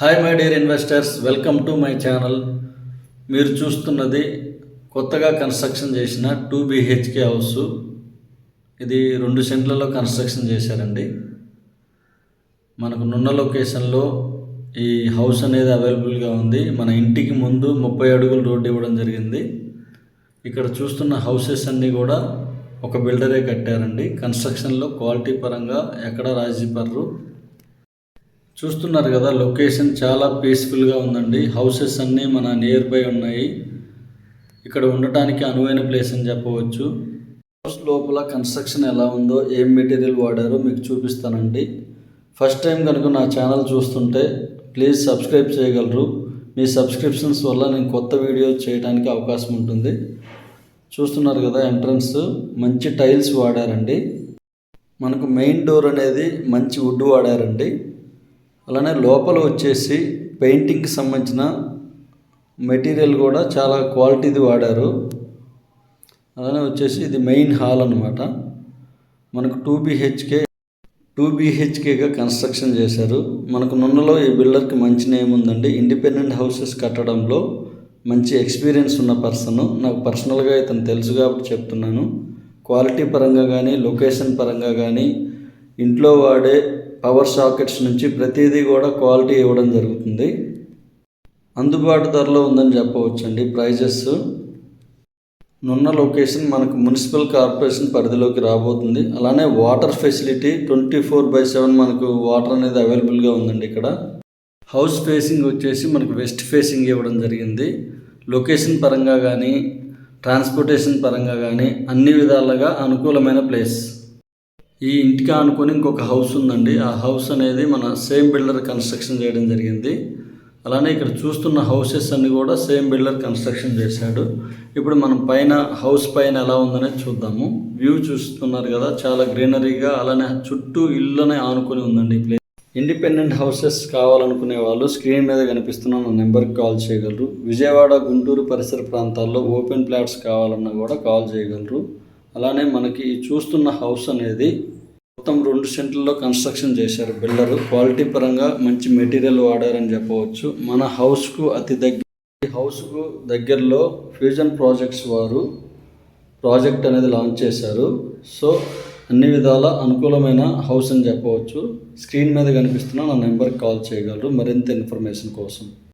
Hi my dear investors welcome to my channel మీరు చూస్తున్నది కొత్తగా కన్స్ట్రక్షన్ చేసిన టూ బిహెచ్కే హౌస్ ఇది రెండు సెంట్లలో కన్స్ట్రక్షన్ చేశారండి. మనకు నున్న లొకేషన్లో ఈ హౌస్ అనేది అవైలబుల్గా ఉంది. మన ఇంటికి ముందు ముప్పై అడుగులు రోడ్డు ఇవ్వడం జరిగింది. ఇక్కడ చూస్తున్న హౌసెస్ అన్నీ కూడా ఒక బిల్డరే కట్టారండి. కన్స్ట్రక్షన్లో క్వాలిటీ పరంగా ఎక్కడ రాజీ చూస్తున్నారు కదా లొకేషన్ చాలా పీస్ఫుల్గా ఉందండి. హౌసెస్ అన్నీ మన నియర్ బై ఉన్నాయి. ఇక్కడ ఉండటానికి అనువైన ప్లేస్ అని చెప్పవచ్చు. హౌస్ లోపల కన్స్ట్రక్షన్ ఎలా ఉందో ఏం మెటీరియల్ వాడారో మీకు చూపిస్తానండి. ఫస్ట్ టైం కనుక నా ఛానల్ చూస్తుంటే ప్లీజ్ సబ్స్క్రైబ్ చేయగలరు. మీ సబ్స్క్రిప్షన్స్ వల్ల నేను కొత్త వీడియో చేయడానికి అవకాశం ఉంటుంది. చూస్తున్నారు కదా ఎంట్రన్స్ మంచి టైల్స్ వాడారండి. మనకు మెయిన్ డోర్ అనేది మంచి వుడ్ వాడారండి. అలానే లోపల వచ్చేసి పెయింటింగ్కి సంబంధించిన మెటీరియల్ కూడా చాలా క్వాలిటీది వాడారు. అలానే వచ్చేసి ఇది మెయిన్ హాల్ అనమాట మనకు టూ బీహెచ్కే టూ బీహెచ్కేగా కన్స్ట్రక్షన్ చేశారు. మనకు నున్నలో ఈ బిల్డర్కి మంచి నేమ్ ఉందండి. ఇండిపెండెంట్ హౌసెస్ కట్టడంలో మంచి ఎక్స్పీరియన్స్ ఉన్న పర్సన్. నాకు పర్సనల్గా ఇతను తెలుసు కాబట్టి చెప్తున్నాను. క్వాలిటీ పరంగా కానీ లొకేషన్ పరంగా కానీ ఇంట్లో వాడే పవర్ సాకెట్స్ నుంచి ప్రతిదీ కూడా క్వాలిటీ ఇవ్వడం జరుగుతుంది. అందుబాటు ధరలో ఉందని చెప్పవచ్చండి. ప్రైజెస్. నున్న లొకేషన్ మనకు మున్సిపల్ కార్పొరేషన్ పరిధిలోకి రాబోతుంది. అలానే water facility twenty four by seven మనకు వాటర్ అనేది అవైలబుల్గా ఉందండి ఇక్కడ. హౌస్ ఫేసింగ్ వచ్చేసి మనకు వెస్ట్ ఫేసింగ్ ఇవ్వడం జరిగింది. లొకేషన్ పరంగా కానీ ట్రాన్స్పోర్టేషన్ పరంగా కానీ అన్ని విధాలుగా అనుకూలమైన ప్లేస్. ఈ ఇంటికి ఆనుకొని ఇంకొక హౌస్ ఉందండి. ఆ హౌస్ అనేది మన సేమ్ బిల్డర్ కన్స్ట్రక్షన్ చేయడం జరిగింది. అలానే ఇక్కడ చూస్తున్న హౌసెస్ అన్ని కూడా సేమ్ బిల్డర్ కన్స్ట్రక్షన్ చేశాడు. ఇప్పుడు మనం పైన హౌస్ పైన ఎలా ఉందనేది చూద్దాము. వ్యూ చూస్తున్నారు కదా చాలా గ్రీనరీగా అలానే చుట్టూ ఇల్లునే ఆనుకొని ఉందండి ప్లేస్. ఇండిపెండెంట్ హౌసెస్ కావాలనుకునే వాళ్ళు స్క్రీన్ మీద కనిపిస్తున్న నా నెంబర్కి కాల్ చేయగలరు. విజయవాడ గుంటూరు పరిసర ప్రాంతాల్లో ఓపెన్ ప్లాట్స్ కావాలన్నా కూడా కాల్ చేయగలరు. అలానే మనకి చూస్తున్న హౌస్ అనేది మొత్తం రెండు సెంట్లలో కన్స్ట్రక్షన్ చేశారు బిల్డర్. క్వాలిటీ పరంగా మంచి మెటీరియల్ వాడారని చెప్పవచ్చు. మన హౌస్కు అతి దగ్గర హౌస్కు దగ్గరలో ఫ్యూజన్ ప్రాజెక్ట్స్ వారు ప్రాజెక్ట్ అనేది లాంచ్ చేశారు. సో అన్ని విధాల అనుకూలమైన హౌస్ అని చెప్పవచ్చు. స్క్రీన్ మీద కనిపిస్తున్న నా నెంబర్కి కాల్ చేయగలరు. మరింత ఇన్ఫర్మేషన్ కోసం.